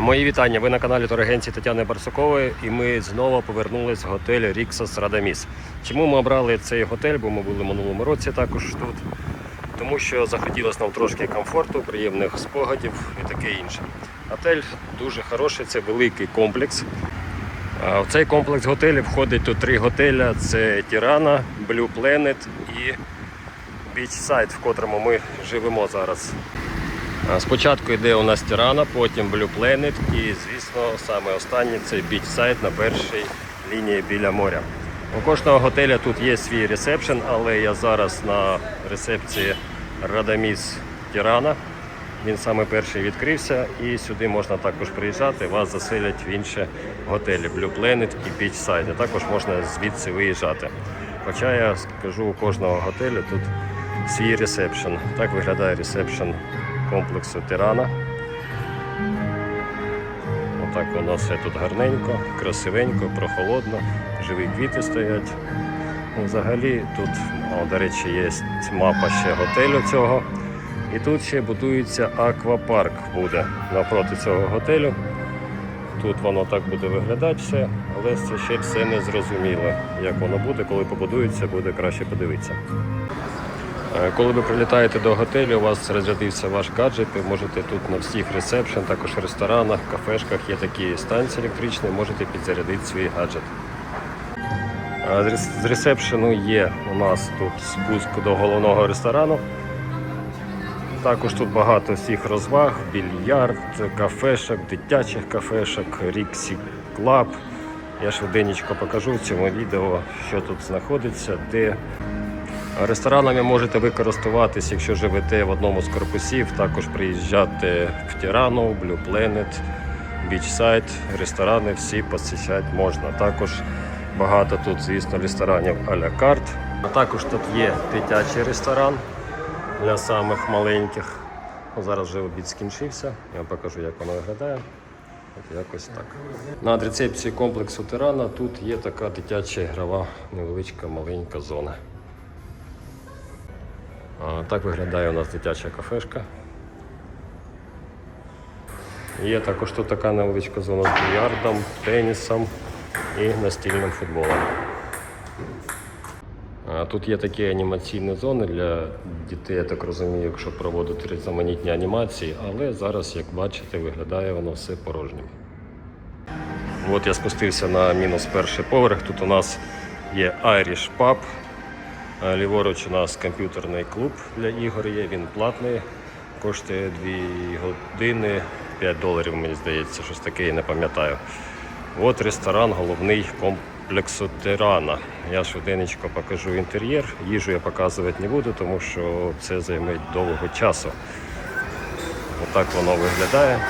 Мої вітання. Ви на каналі турагенції Тетяни Барсукової, і ми знову повернулись в готель Ріксос Радаміс. Чому ми обрали цей готель? Бо ми були минулому році також тут. Тому що захотілося нам трошки комфорту, приємних спогадів і таке інше. Готель дуже хороший, це великий комплекс. В цей комплекс готелів входить тут три готеля: це Тірана, Blue Planet і Beachside, в котрому ми живемо зараз. Спочатку йде у нас Тірана, потім Blue Planet і, звісно, саме останнє це Beachside на першій лінії біля моря. У кожного готеля тут є свій ресепшн, але я зараз на рецепції Радаміс Тірана. Він саме перший відкрився і сюди можна також приїжджати, вас заселять в інші готелі Blue Planet і Beachside. А також можна звідси виїжджати. Хоча я скажу, у кожного готелю тут свій ресепшн. Так виглядає ресепшн комплексу Тирана. Отак воно все тут гарненько, красивенько, прохолодно, живі квіти стоять. Ну, Взагалі тут, о, до речі, є мапа ще готелю цього. І тут ще будується аквапарк буде навпроти цього готелю. Тут воно так буде виглядати все, але це ще все не зрозуміло. Як воно буде, коли побудується, буде краще подивитися. Е, Коли ви прилітаєте до готелю, у вас розрядився ваш гаджет, ви можете тут на всіх ресепшн, також в ресторанах, кафешках є такі станції електричні, можете підзарядити свій гаджет. Е, з рес- З ресепшену є у нас тут спуск до головного ресторану. Також тут багато всіх розваг, більярд, кафешок, дитячих кафешок, Ріксі Клаб. Я швиденько покажу в цьому відео, що тут знаходиться, де Ресторанами можете ви користуватись, якщо живете в одному з корпусів, також приїжджати в Тірану, Blue Planet, Beachside, ресторани всі посещати можна. Також багато тут, звісно, ресторанів а-ля карт. Також тут є дитячий ресторан для самих маленьких. Зараз вже обід скінчився. Я вам покажу, як воно виглядає. От якось так. Над рецепції комплексу Тирана тут є така дитяча ігрова невеличка маленька зона. Так виглядає у нас дитяча кафешка. Є також тут така невеличка зона з більярдом, тенісом і настільним футболом. Тут є такі анімаційні зони для дітей, я так розумію, якщо проводити різноманітні анімації, але зараз, як бачите, виглядає воно все порожнім. От я спустився на мінус перший поверх. Тут у нас є Irish Pub. А Ліворуч у нас комп'ютерний клуб для ігор є, він платний, коштує 2 години 5 доларів, мені здається, щось таке, я не пам'ятаю. От ресторан головний комплексу Тирана. Я швиденько покажу інтер'єр. Їжу я показувати не буду, тому що це займе довго часу. Отак воно виглядає.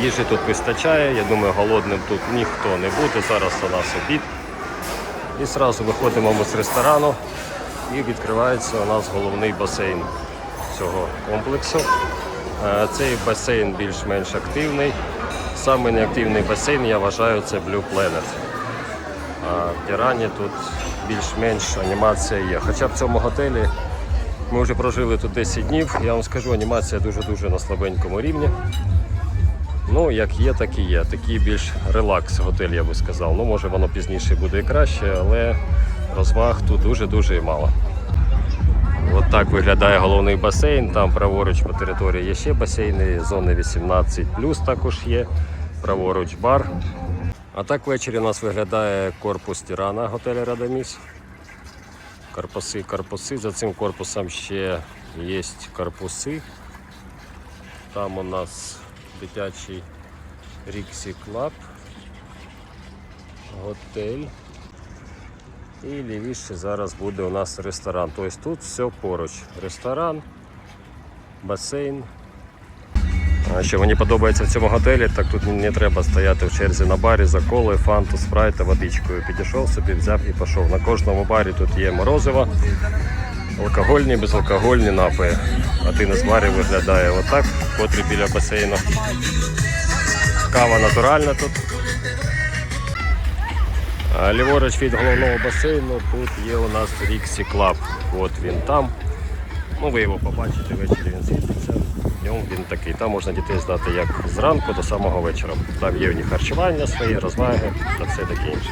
Їжі тут вистачає, я думаю, голодним тут ніхто не буде. Зараз у нас обід. І одразу виходимо ми з ресторану і відкривається у нас головний басейн цього комплексу. Е, Цей басейн більш-менш активний. Самий неактивний басейн, я вважаю, це Blue Planet. А в Тірані тут більш-менш анімація є. Хоча в цьому готелі ми вже прожили тут 10 днів. Я вам скажу, анімація дуже-дуже на слабенькому рівні. Ну, як є, так і є. Такий більш релакс готель, я би сказав. Ну, може воно пізніше буде і краще, але розваг тут дуже-дуже і мало. От так виглядає головний басейн. Там праворуч по території є ще басейни, зони 18 також є. Праворуч бар. А так ввечері у нас виглядає корпус Тірана готелю Радаміс. Корпуси, корпуси. За цим корпусом ще є корпуси. Там у нас дитячий Ріксі Клаб, готель. І лівіше зараз буде у нас ресторан. Тобто тут все поруч. Ресторан, басейн. Що мені подобається в цьому готелі, так тут не треба стояти в черзі на барі за колою, фанту, та водичкою. Підійшов собі, взяв і пішов. На кожному барі тут є морозиво, алкогольні, безалкогольні напої. Один із барів виглядає отак, котрий біля басейну. Кава натуральна тут. Ліворуч від головного басейну тут є у нас Ріксі Клаб. От він там. Ну, ви його побачите ввечері, він ньому Ну, він такий. Там можна дітей здати як зранку до самого вечора. Там є в них харчування свої, розваги та все таке інше.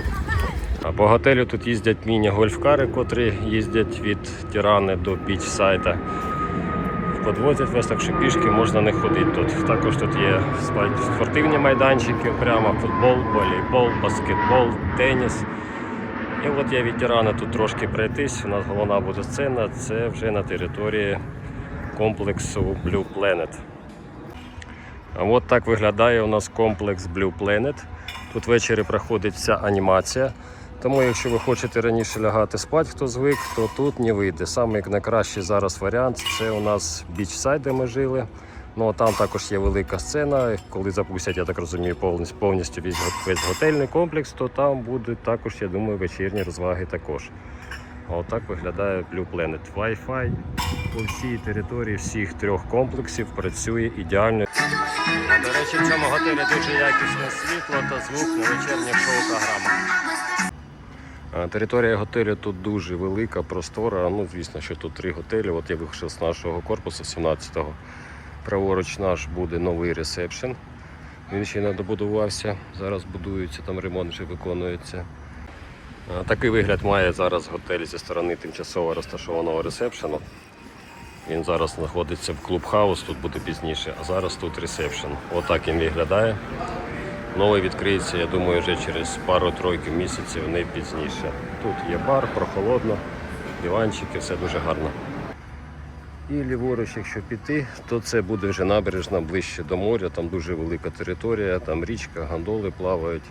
По готелю тут їздять міні-гольфкари, котрі їздять від Тірани до біч-сайта. Подвозять вас, так що пішки можна не ходити тут. Також тут є спортивні майданчики, прямо футбол, волейбол, баскетбол, теніс. І от я від Тірани тут трошки пройтись. У нас головна буде сцена, це вже на території комплексу Blue Planet. А от так виглядає у нас комплекс Blue Planet. Тут ввечері проходить вся анімація. Тому, якщо ви хочете раніше лягати спати, хто звик, то тут не вийде. Саме найкращий зараз варіант це у нас бічсайд, де ми жили. Ну, там також є велика сцена. Коли запустять, я так розумію, повністю, весь готельний комплекс, то там будуть також, я думаю, вечірні розваги також. А Отак виглядає Blue Planet. Wi-Fi по всій території всіх трьох комплексів працює ідеально. До речі, в цьому готелі дуже якісне світло та звук на вечірніх шоу-програмах. А, Територія готелю тут дуже велика, простора. Ну, звісно, що тут три готелі. От я вийшов з нашого корпусу 17-го. Праворуч наш буде новий ресепшн. Він ще не добудувався. Зараз будується, там ремонт вже виконується. Такий вигляд має зараз готель зі сторони тимчасово розташованого ресепшену. Він зараз знаходиться в клуб-хаус, тут буде пізніше, а зараз тут ресепшн. Отак він виглядає. Новий відкриється, я думаю, вже через пару-тройки місяців, не пізніше. Тут є бар, прохолодно, диванчики, все дуже гарно. І ліворуч, якщо піти, то це буде вже набережна ближче до моря, там дуже велика територія, там річка, гондоли плавають.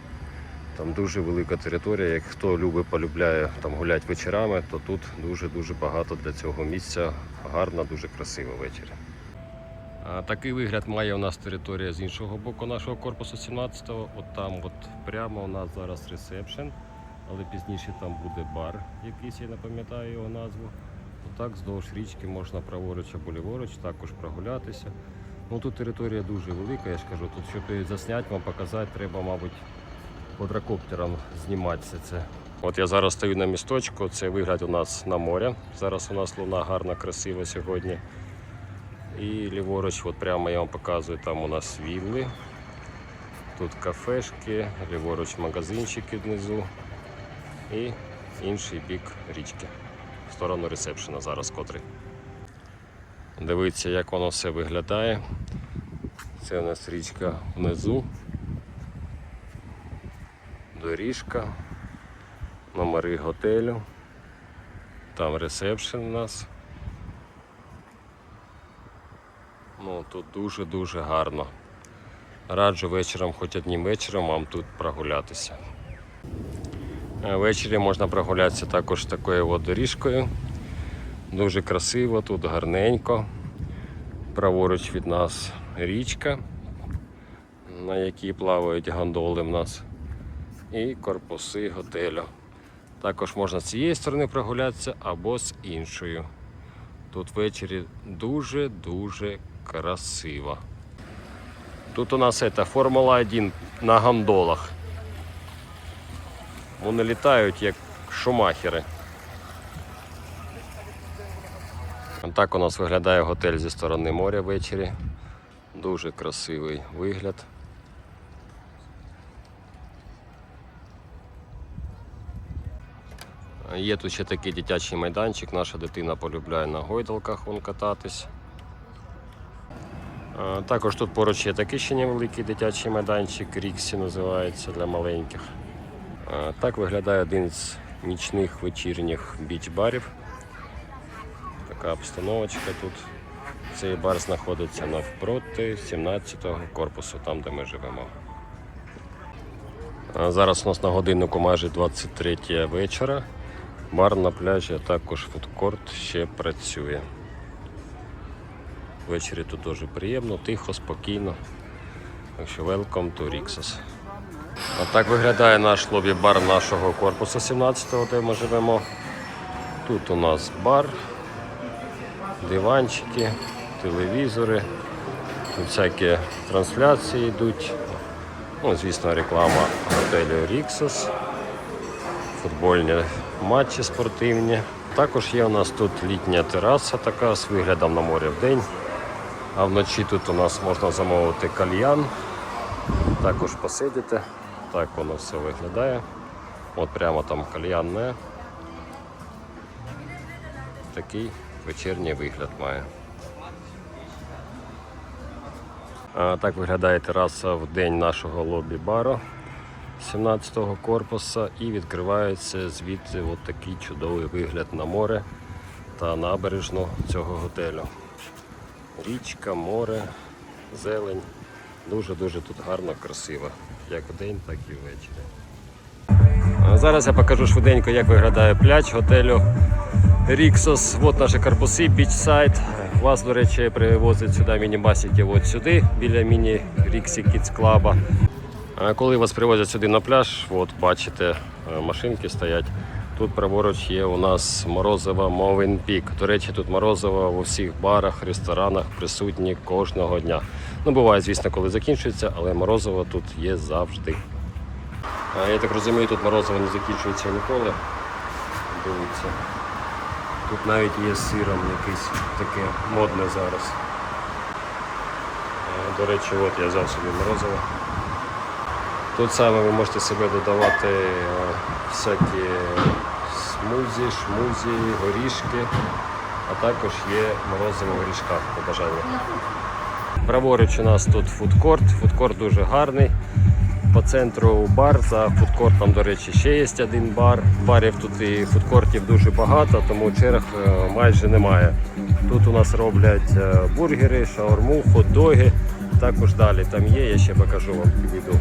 Там дуже велика територія. Як хто любить, полюбляє там гуляти вечорами, то тут дуже-дуже багато для цього місця. Гарно, дуже красиво ввечері. Такий вигляд має у нас територія з іншого боку нашого корпусу 17-го. От там от прямо у нас зараз ресепшн, але пізніше там буде бар, якийсь я не пам'ятаю його назву. Отак здовж річки можна праворуч або ліворуч також прогулятися. Ну Тут територія дуже велика, я ж кажу, тут щоб її засняти, вам показати, треба, мабуть, квадрокоптером знімати все це. От я зараз стою на місточку, це вигляд у нас на море. Зараз у нас луна гарна, красива сьогодні. І ліворуч, от прямо я вам показую, там у нас вілли. Тут кафешки, ліворуч магазинчики внизу і інший бік річки. В сторону ресепшена зараз котрий. Дивіться, як воно все виглядає. Це у нас річка внизу. Доріжка, номери готелю. Там ресепшн у нас. Тут дуже-дуже гарно. Раджу вечором, хоч одним вечором вам тут прогулятися. Е, Ввечері можна прогулятися також такою от доріжкою. Дуже красиво, тут гарненько. Праворуч від нас річка, на якій плавають гондоли в нас, і корпуси готелю. Також можна з цієї сторони прогулятися або з іншою. Тут ввечері дуже-дуже красиво. Тут у нас це Формула 1 на гондолах. Вони літають як шумахери. Так у нас виглядає готель зі сторони моря ввечері. Дуже красивий вигляд. Є тут ще такий дитячий майданчик. Наша дитина полюбляє на гойдалках вон кататись. А, Також тут поруч є такий ще невеликий дитячий майданчик, Ріксі називається для маленьких. Так виглядає один з нічних вечірніх біч-барів. Така обстановочка тут. Цей бар знаходиться навпроти 17-го корпусу, там де ми живемо. А Зараз у нас на годиннику майже 23 вечора. Бар на пляжі, а також фудкорт ще працює. Ввечері тут дуже приємно, тихо, спокійно. Так що welcome to Rixos. А так виглядає наш лобі-бар нашого корпусу 17-го, де ми живемо. Тут у нас бар, диванчики, телевізори, тут всякі трансляції йдуть. Ну, звісно, реклама готелю Rixos, футбольні матчі спортивні. Також є у нас тут літня тераса така з виглядом на море в день. А вночі тут у нас можна замовити кальян, також посидіти. Так воно все виглядає. От прямо там кальянне. Такий вечірній вигляд має. А так виглядає тераса в день нашого лобі-бару 17-го корпуса і відкривається звідти от такий чудовий вигляд на море та набережну цього готелю. Річка, море, зелень. Дуже-дуже тут гарно, красиво. Як вдень, так і ввечері. Зараз я покажу швиденько, як виглядає пляж готелю Ріксос. От наші корпуси, бічсайд. Вас, до речі, привозять сюди міні-басики от сюди, біля міні-Ріксі Kids Club. А коли вас привозять сюди на пляж, от бачите, е, машинки стоять. Тут праворуч є у нас морозиво Мовин Пік. До речі, тут морозиво в усіх барах, ресторанах присутні кожного дня. Ну, буває, звісно, коли закінчується, але морозиво тут є завжди. А, Я так розумію, тут морозиво не закінчується ніколи. Дивіться. Тут навіть є сиром якийсь таке модне зараз. Е, До речі, от я взяв собі морозиво. Тут саме ви можете себе додавати е, всякі смузі, шмузі, горішки, а також є морозиво в горішках по бажанню. Праворуч у нас тут фудкорт. Фудкорт дуже гарний. По центру бар, за фудкортом, до речі, ще є один бар. Барів тут і фудкортів дуже багато, тому черг е, майже немає. Тут у нас роблять е, бургери, шаурму, хот-доги. Також далі там є, я ще покажу вам підійду.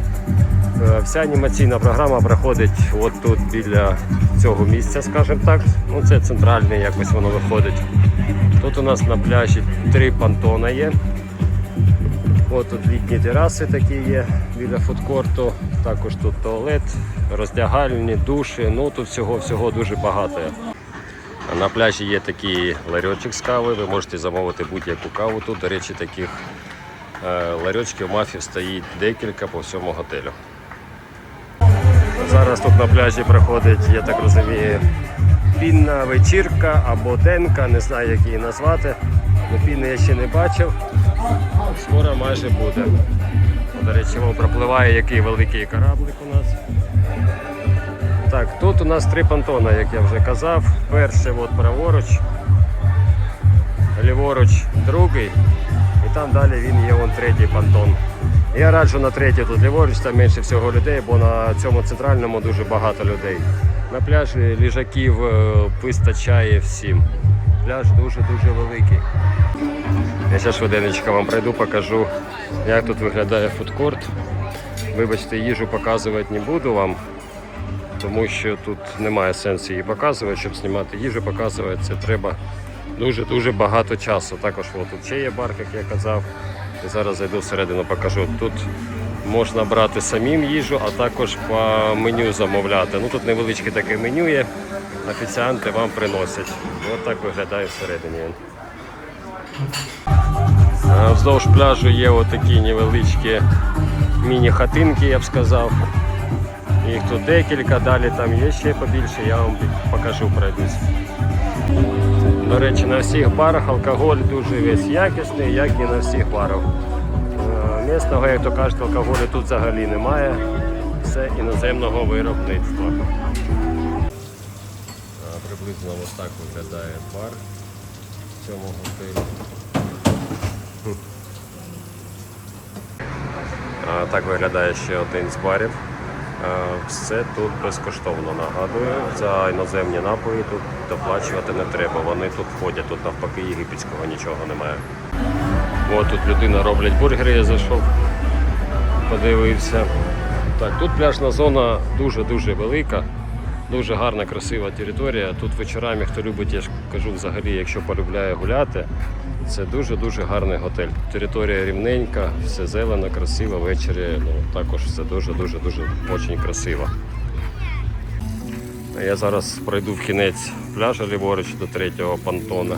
Е, Вся анімаційна програма проходить от тут біля цього місця, скажімо так. Ну, це центральне якось воно виходить. Тут у нас на пляжі три понтона є. От тут літні тераси такі є біля фудкорту. Також тут туалет, роздягальні, душі. Ну тут всього всього дуже багато. На пляжі є такий ларьочок з кави. Ви можете замовити будь-яку каву. Тут, до речі, таких е, ларьочків мафів стоїть декілька по всьому готелю. Зараз тут на пляжі проходить, я так розумію, пінна вечірка або денка, не знаю як її назвати. Ну, піни я ще не бачив. Скоро майже буде. До речі, вон пропливає який великий кораблик у нас. Так, тут у нас три понтона, як я вже казав. Перший от праворуч, ліворуч другий, і там далі він є вон третій понтон. Я раджу на третій тут ліворуч, там менше всього людей, бо на цьому центральному дуже багато людей. На пляжі ліжаків е, вистачає всім. Пляж дуже-дуже великий. Я зараз швиденечко вам пройду, покажу, як тут виглядає фудкорт. Вибачте, їжу показувати не буду вам, тому що тут немає сенсу її показувати. Щоб знімати їжу, показувати, це треба дуже-дуже багато часу. Також от, тут ще є бар, як я казав. Зараз зайду всередину, покажу. Тут можна брати самим їжу, а також по меню замовляти. Ну Тут невеличке таке меню є. Офіціанти вам приносять. От так виглядає всередині. Вздовж пляжу є отакі невеличкі міні-хатинки, я б сказав. Їх тут декілька, далі там є ще побільше, я вам покажу пройдусь. До речі, на всіх барах алкоголь дуже весь якісний, як і на всіх барах. Е, Місного, як то кажуть, алкоголю тут взагалі немає. Все іноземного виробництва. Е, Приблизно ось так виглядає бар в цьому готелі. Так виглядає ще один з барів. А, Все тут безкоштовно нагадую. За іноземні напої тут доплачувати не треба. Вони тут входять, тут навпаки єгипетського нічого немає. О, тут людина роблять бургери, я зайшов, подивився. Так, тут пляжна зона дуже-дуже велика, дуже гарна, красива територія. Тут вечорами, хто любить, я ж кажу, взагалі, якщо полюбляє гуляти, це дуже-дуже гарний готель. Територія рівненька, все зелено, красиво, ввечері ну, також все дуже-дуже дуже очень красиво. Я зараз пройду в кінець пляжа ліворуч до третього понтона.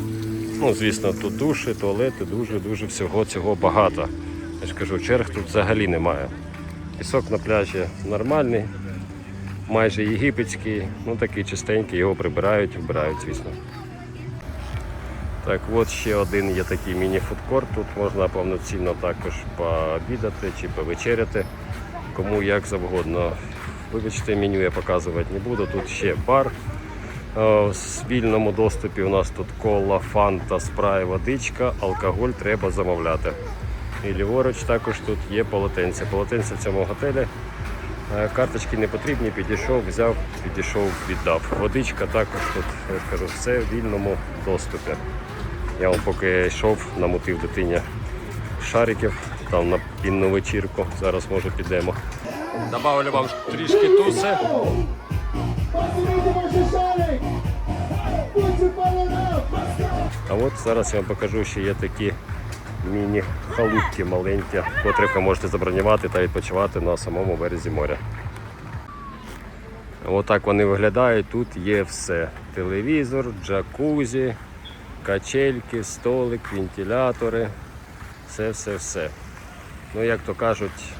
Ну, звісно, тут душі, туалети, дуже-дуже всього цього багато. Я ж кажу, черг тут взагалі немає. Пісок на пляжі нормальний, майже єгипетський, ну такий чистенький, його прибирають, вбирають, звісно. Так, от ще один є такий міні-фудкорт. Тут можна повноцінно також пообідати чи повечеряти, кому як завгодно. Вибачте, меню я показувати не буду. Тут ще бар. Е, В спільному доступі у нас тут кола, фанта, спрай, водичка, алкоголь треба замовляти. І ліворуч також тут є полотенце. Полотенце в цьому готелі. Е, Карточки не потрібні, підійшов, взяв, підійшов, віддав. Водичка також тут, я скажу, все в вільному доступі. Я вам поки йшов, намутив дитині шариків там на пінну вечірку. Зараз може підемо. Добавлю вам трішки туси. А от зараз я вам покажу, що є такі міні-халупки маленькі, котрих ви можете забронювати та відпочивати на самому березі моря. Отак вони виглядають. Тут є все: телевізор, джакузі, качельки, столик, вентилятори. Все, все, все. Ну, як то кажуть,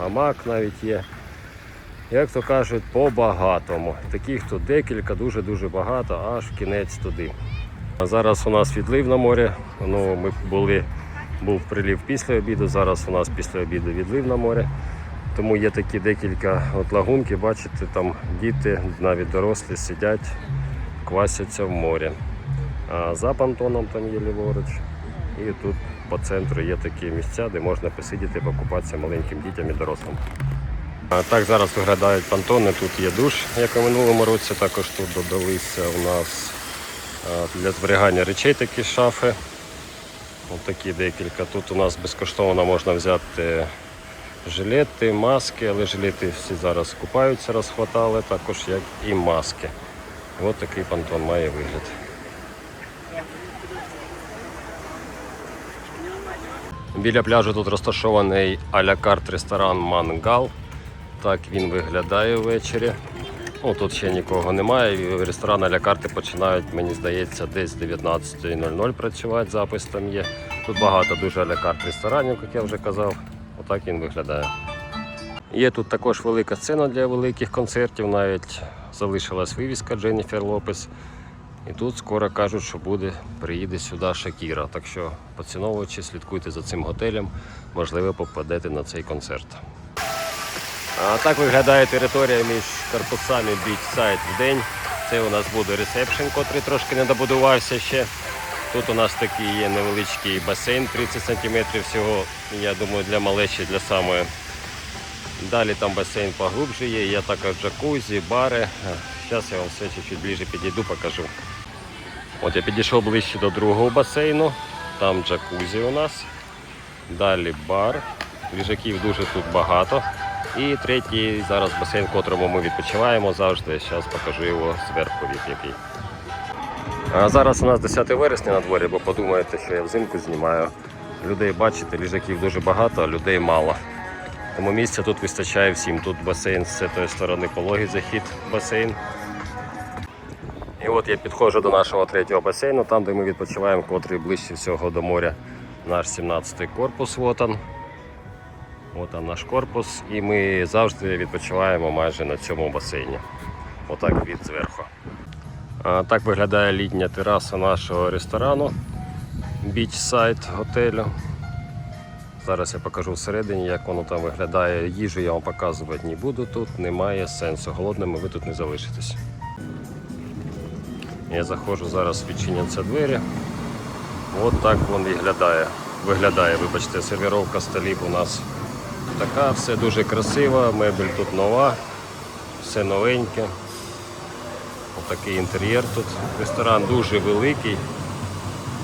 гамак навіть є. Як то кажуть, по-багатому. Таких тут декілька, дуже-дуже багато, аж кінець туди. А зараз у нас відлив на морі. Ну, ми були, був прилів після обіду, зараз у нас після обіду відлив на море. Тому є такі декілька от лагунки, бачите, там діти, навіть дорослі сидять, квасяться в морі. А за понтоном там є ліворуч. І тут по центру є такі місця, де можна посидіти, покупатися маленьким дітям і дорослим. А Так зараз виглядають понтони. Тут є душ, як і в минулому році. Також тут додалися у нас для зберігання речей такі шафи. Ось такі декілька. Тут у нас безкоштовно можна взяти жилети, маски, але жилети всі зараз купаються, розхватали, також як і маски. Ось такий понтон має вигляд. Біля пляжу тут розташований а-ля карт ресторан Мангал. Так він виглядає ввечері. Ну, тут ще нікого немає. І Ресторан а-ля карти починають, мені здається, десь з 19.00 працювати. Запис там є. Тут багато дуже а-ля карт ресторанів, як я вже казав. Отак він виглядає. Є тут також велика сцена для великих концертів, навіть залишилась вивіска Дженніфер Лопес. І тут скоро кажуть, що буде, приїде сюди Шакіра. Так що, поціновувачі, слідкуйте за цим готелем, можливо, попадете на цей концерт. Так виглядає територія між корпусами Side в день. Це у нас буде ресепшн, котрий трошки не добудувався ще. Тут у нас такий є невеличкий басейн 30 см всього, я думаю, для малечі, для самої. Далі там басейн поглубже є, є також джакузі, бари. Зараз я вам все чуть-чуть ближче підійду, покажу. От я підійшов ближче до другого басейну, там джакузі у нас. Далі бар. Ліжаків дуже тут багато. І третій зараз басейн, в котрому ми відпочиваємо завжди. Зараз покажу його зверху від який. Зараз у нас 10 вересня на дворі, бо подумаєте, що я взимку знімаю. Людей бачите, ліжаків дуже багато, а людей мало. Тому місця тут вистачає всім. Тут басейн з цієї сторони пологий захід басейн. І от я підходжу до нашого третього басейну, там де ми відпочиваємо, котрий ближче всього до моря. Наш 17-й корпус. Вот он. От там наш корпус. І ми завжди відпочиваємо майже на цьому басейні. Отак від зверху. Так виглядає літня тераса нашого ресторану Beachside готелю. Зараз я покажу всередині, як воно там виглядає. Їжу я вам показувати не буду тут, немає сенсу. Голодними ви тут не залишитесь. Я заходжу, зараз відчиняться двері. От так він виглядає. Виглядає, вибачте, сервіровка столів у нас така, все дуже красиво, мебель тут нова, все новеньке. Отакий інтер'єр тут. Ресторан дуже великий.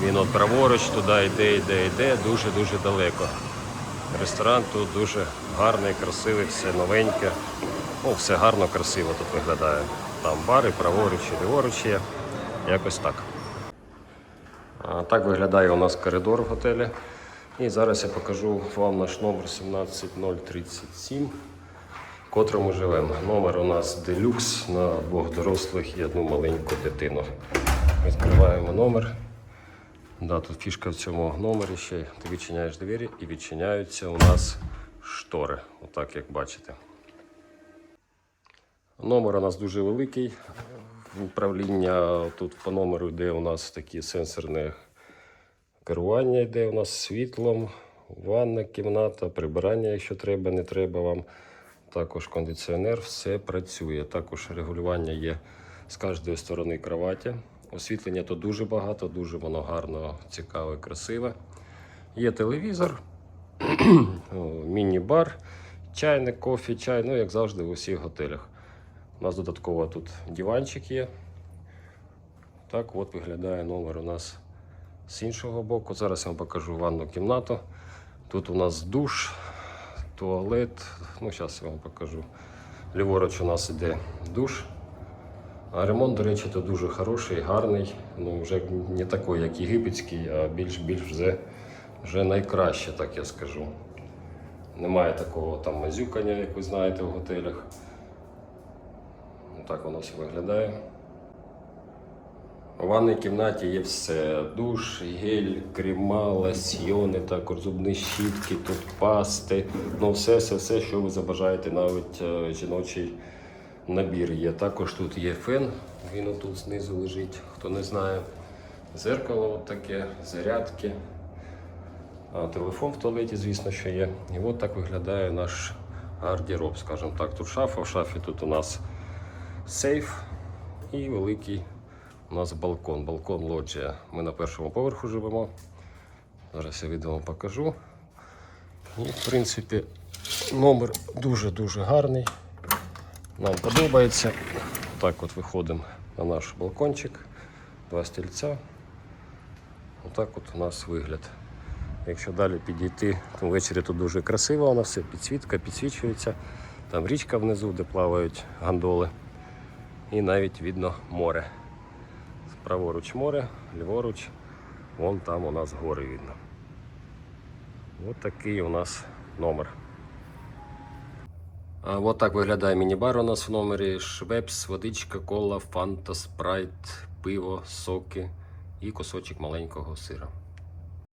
Він от праворуч туди йде, йде, йде, дуже-дуже далеко. Ресторан тут дуже гарний, красивий, все новеньке. Ну, все гарно, красиво тут виглядає. Там бари, праворуч і ліворуч є. Якось так. А, так виглядає у нас коридор в готелі. І зараз я покажу вам наш номер 17037, в котрому живемо. Номер у нас делюкс на двох дорослих і одну маленьку дитину. Відкриваємо номер. Да, тут фішка в цьому номері ще. Ти відчиняєш двері і відчиняються у нас штори. Отак як бачите. Номер у нас дуже великий. Управління тут по номеру йде у нас такі сенсорні керування йде у нас світлом, ванна кімната, прибирання, якщо треба, не треба вам. Також кондиціонер, все працює. Також регулювання є з кожної сторони кроваті. Освітлення то дуже багато, дуже воно гарно, цікаве, красиве. Є телевізор, міні-бар, чайник, кофі, чай, ну як завжди в усіх готелях. У нас додатково тут диванчик є. Так от виглядає номер у нас з іншого боку. Зараз я вам покажу ванну кімнату. Тут у нас душ, туалет. Ну, зараз я вам покажу. Ліворуч у нас іде душ. А ремонт, до речі, то дуже хороший, гарний. Ну, вже не такий, як єгипетський, а більш більш вже, вже найкраще, так я скажу. Немає такого там мазюкання, як ви знаєте, в готелях. Ну, Так воно все виглядає. У ванній кімнаті є все: душ, гель, крема, лосьйони, також зубні щітки, тут пасти. Ну, все, все, все, що ви забажаєте, навіть е, жіночий набір є. Також тут є фен, він тут знизу лежить, хто не знає. Зеркало таке, зарядки. А, телефон в туалеті, звісно, що є. І от так виглядає наш гардероб, скажімо так. Тут шафа, в шафі тут у нас сейф і великий у нас балкон. Балкон лоджія. Ми на першому поверху живемо. Зараз я відео вам покажу. І, в принципі, номер дуже-дуже гарний. Нам подобається. Так от виходимо на наш балкончик. Два стільця. Отак от у нас вигляд. Якщо далі підійти, то ввечері тут дуже красиво, у нас все підсвітка, підсвічується. Там річка внизу, де плавають гандоли. І навіть видно море. Праворуч море, ліворуч, вон там у нас гори видно. Ось такий у нас номер. А от так виглядає міні-бар у нас в номері. Швепс, водичка, кола, фанта, спрайт, пиво, соки і кусочок маленького сира.